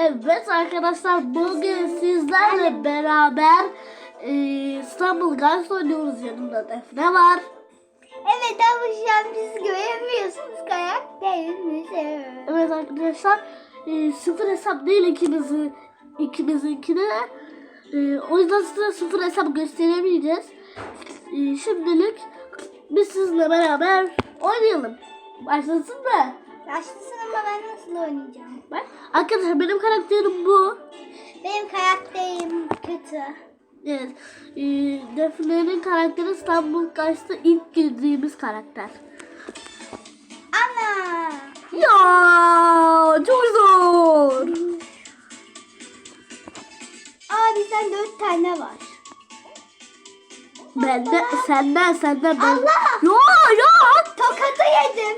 Evet arkadaşlar bugün sizlerle beraber e, İstanbul Guys oynuyoruz. Yanımda Defne var. Evet ama şu an bizi göremiyorsunuz karakterimizi. Evet arkadaşlar e, sıfır hesap değil ikimizi ikimizinkine. E, o yüzden size sıfır hesap gösteremeyeceğiz. E, şimdilik biz sizinle beraber oynayalım. Başlasın mı? Başlasın ama ben nasıl oynayacağım? Bak. Arkadaşlar benim karakterim bu. Benim karakterim kötü. Evet. E, Defne'nin karakteri İstanbul Guys'ta ilk girdiğimiz karakter. Ana! Ya çok zor. Abi sen dört tane var. Bende senden senden ben. Allah! Ya ya. Tokatı yedim.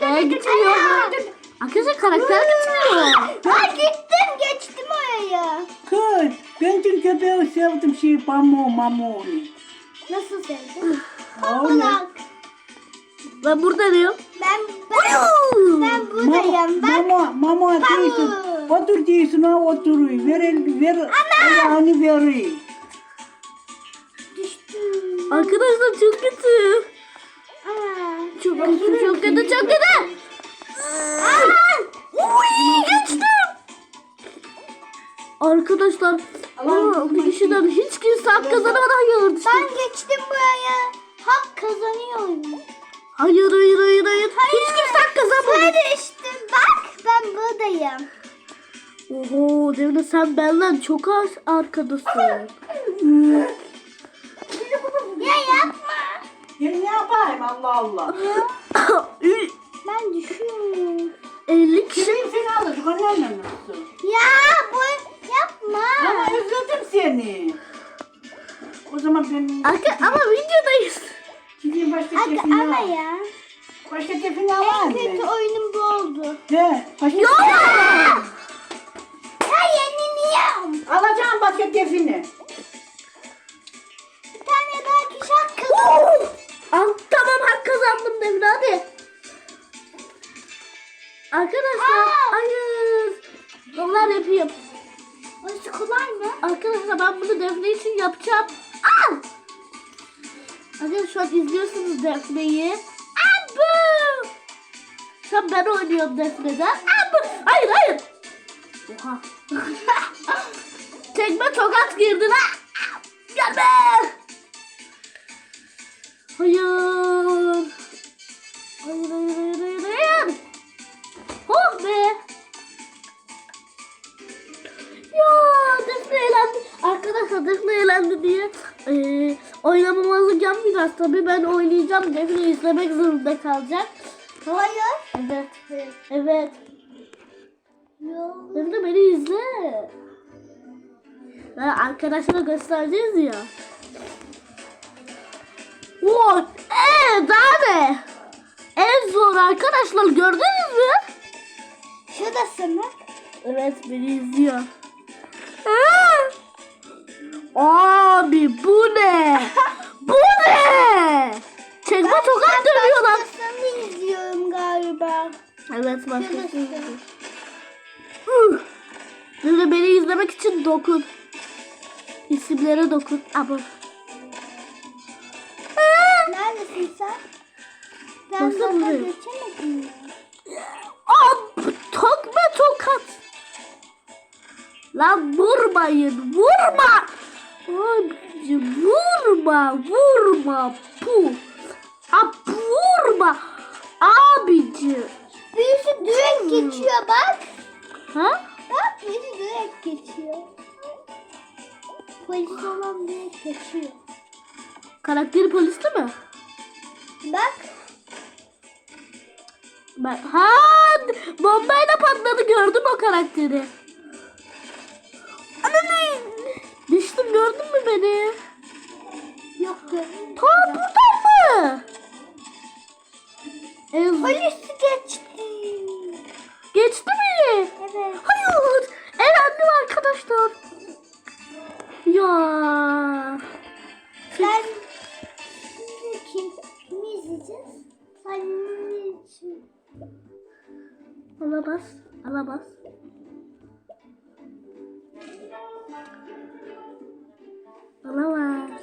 Ee, gitmiyor. Arkadaşlar karakter gitmiyor. Ha gittim geçtim oraya. Kız, ben dün köpeği sevdim şey pamuğu mamuğu. Nasıl sevdin? Bak Ben buradayım. ben ben ben buradayım. Bak Mama, mama diyorsun. Otur diyorsun ha oturuyor. Ver el, ver ayağını veriyor. düştüm. Arkadaşlar çok kötü. Arkadaşlar, aa, bir kişiden hiç kimse hak kazanamadan hayır. Ben geçtim buraya. Hak kazanıyorum. Hayır, hayır, hayır, hayır. Hiç kimse hak kazanmadı. Sen düştün. Bak ben buradayım. Oho, Devne sen benden çok az arkadasın. Ya yapma. Ya ne yapayım Allah Allah. Ben düşüyorum. 50 kişi. Kim seni alacak anneanne nasıl? Ya bu yapma. Ama özledim seni. O zaman ben Arka, ama videodayız. gideyim başka Aga, tepini ama al. ya. Başka tepini En alayım kötü oyunum bu oldu. He, başka Ya! Ya yeniliyorum. Alacağım başka tepini. Bir tane daha kişi hak kazandı. Al, tamam hak kazandım Devne hadi. Arkadaşlar, Aa! hayır. Onlar yapayım. Orası kolay mı? Arkadaşlar ben bunu Defne için yapacağım. Al! Arkadaşlar şu an izliyorsunuz Defne'yi. Abu! Şu an ben oynuyorum Defne'den. Abu! Hayır hayır. Oha. Tekme tokat girdin ha. Kalacak. Hayır. Evet. Evet. Yok. Defne beni izle. Ben arkadaşlara göstereceğiz ya. Oo, ee, daha ne? En zor arkadaşlar gördünüz mü? Şuradasın mı? Evet beni izliyor. Aa! Abi bu ne? Evet. Huh. Böyle beni izlemek için dokun. İsimlere dokun. Ama. Neredesin sen? Ben Nasıl buradayım? geçemedim ya. Ab, tokma tokat. Lan vurmayın. Vurma. Abi, vurma. Vurma. Pu. Ab, vurma. Abici. Direkt geçiyor bak. Ha? Bak birisi direkt geçiyor. Polis olan direkt geçiyor. Karakteri poliste mi? Bak. Ben, ha, bombayla patladı gördüm o karakteri. Ananı. Düştüm gördün mü beni? Yoktu. Ta buradan mı? Ez, Polisi Sen için. Olamaz. Alamaz. Alamaz.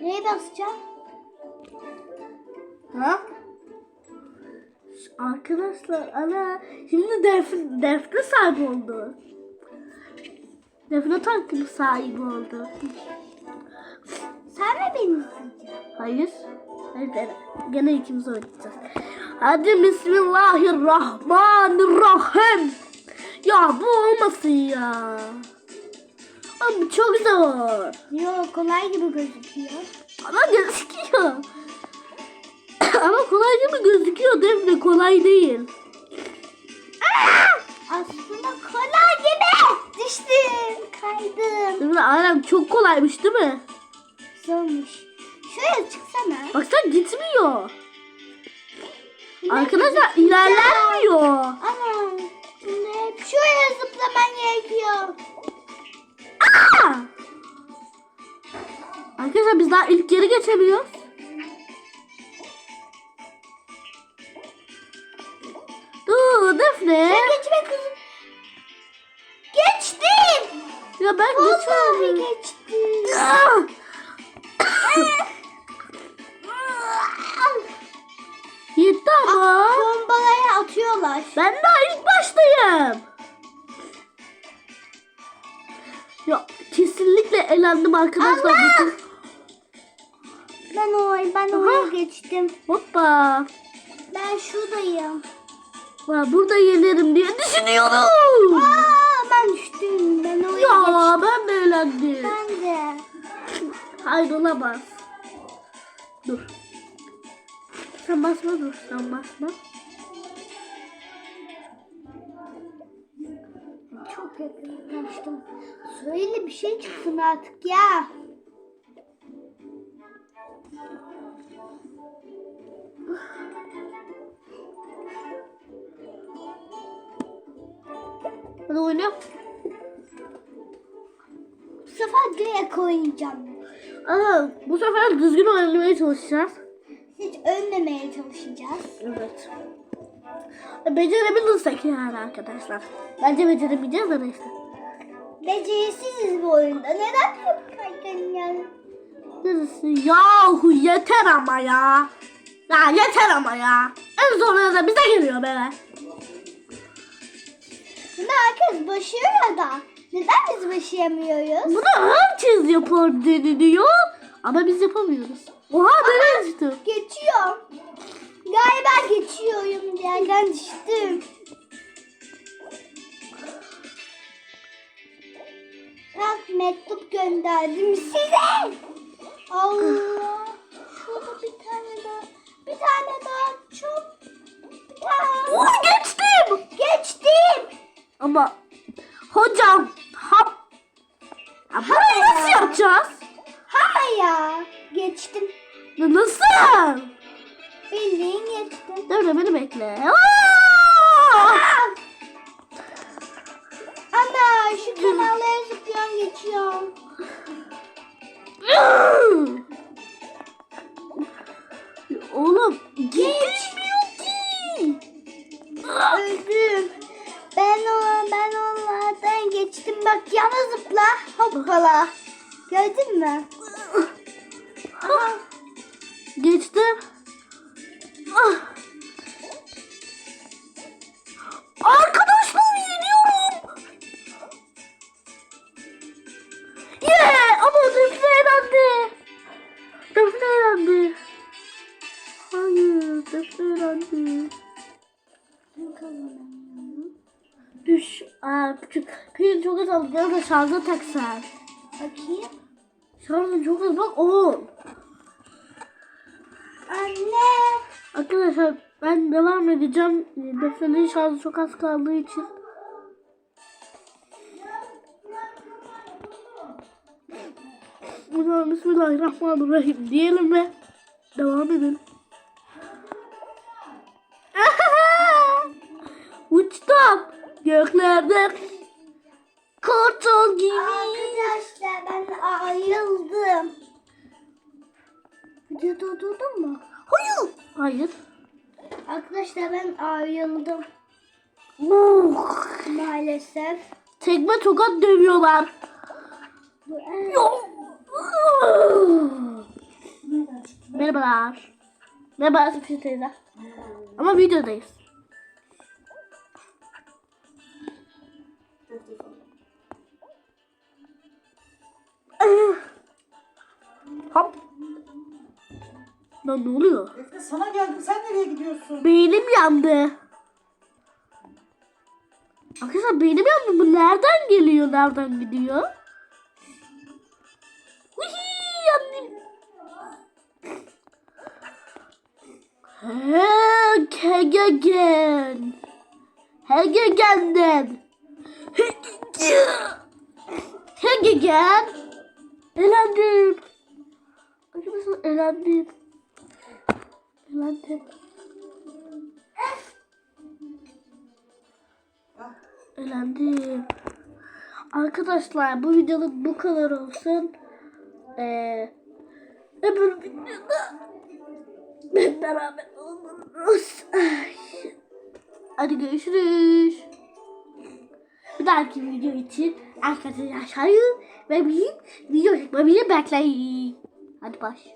Neye basacağım? Ha? Arkadaşlar ana şimdi defne, defne sahibi oldu. Defne takımı sahibi oldu. Sen mi beni izleyeceksin? Hayır. Hayır gene- ikimiz oynayacağız. Hadi Bismillahirrahmanirrahim. Ya bu olmasın ya. Ama çok zor. Yok kolay gibi gözüküyor. Ama gözüküyor. Ama kolay gibi gözüküyor Defne kolay değil. Aslında kolay gibi. Düştüm. Kaydım. Defne Alem çok kolaymış değil mi? Zormuş. Şuraya çıksana. Baksana gitmiyor. Arkadaşlar ilerlenmiyor. Ama hep şuraya zıplaman gerekiyor. Aa! Arkadaşlar biz daha ilk geri geçemiyoruz. Kesinlikle elendim arkadaşlar. Allah! Ben oraya, ben oraya geçtim. Hoppa. Ben şuradayım. Ya burada yenerim diye düşünüyorum. Aa, ben düştüm. Ben oraya geçtim. Ya ben de elendim. Ben de. Hayır olamaz. Dur. Sen basma dur. Sen basma. Çok yakınlaştım. Söyle bir şey çıksın artık ya. Hadi oyna. Bu sefer direkt oynayacağım. Aa, bu sefer düzgün oynamaya çalışacağız. Hiç ölmemeye çalışacağız. Evet. Becerebilirsek yani arkadaşlar. Bence beceremeyeceğiz de neyse. Becerisiziz bu oyunda. Neden hep? Neresi? Yahu yeter ama ya. Ya yeter ama ya. En sonunda da bize geliyor be. Bunu herkes başarıyor da. Neden biz başaramıyoruz? Bunu herkes yapar deniliyor. Ama biz yapamıyoruz. Oha ben düştüm. Geçiyorum. Galiba geçiyorum. Yerden düştüm. Bak mektup gönderdim size. Allah. Şurada bir tane daha. Bir tane daha çok. Bir tane. Oha geçtim. Geçtim. Ama hocam hap. Ya burayı nasıl yapacağız? Ha ya. Geçtim. Ya Nasıl? Bildiğin geçtim. Dur da beni bekle. Aa! Ana şu zıplıyorum geçiyorum. Oğlum geçmiyor ki. Öldüm. Ben o ben onlardan geçtim. Bak yana zıpla. Hoppala. Gördün mü? Düş. Aa, küçük. Pil çok az aldı. Biraz da şarja taksan. Bakayım. Şarjın çok az. Bak on. Anne. Arkadaşlar ben devam edeceğim. Defne'nin şarjı çok az kaldığı için. O Bismillahirrahmanirrahim diyelim ve devam edelim. Göklerde kartal gibi. Arkadaşlar ben ayrıldım. Video durdurdun mu? Hayır. Hayır. Arkadaşlar ben ayrıldım Uh, maalesef. tekme tokat dövüyorlar. Merhabalar. Merhaba Sıfır teyze. Ama videodayız. Lan ne oluyor? Efe sana geldim. Sen nereye gidiyorsun? Beynim yandı. Arkadaşlar beynim yandı. Bu nereden geliyor? Nereden gidiyor? Uhi, yandım. Hegegen. Hegegenden. Hegegen. Elendim. Arkadaşlar elendim. Elendim. Elendim. Arkadaşlar bu videoluk bu kadar olsun. Ee, öbür videoda beraber oluruz. Hadi görüşürüz. Bir dahaki video için arkadaşlar aşağıya ve bir video çekmemi bekleyin. Hadi baş.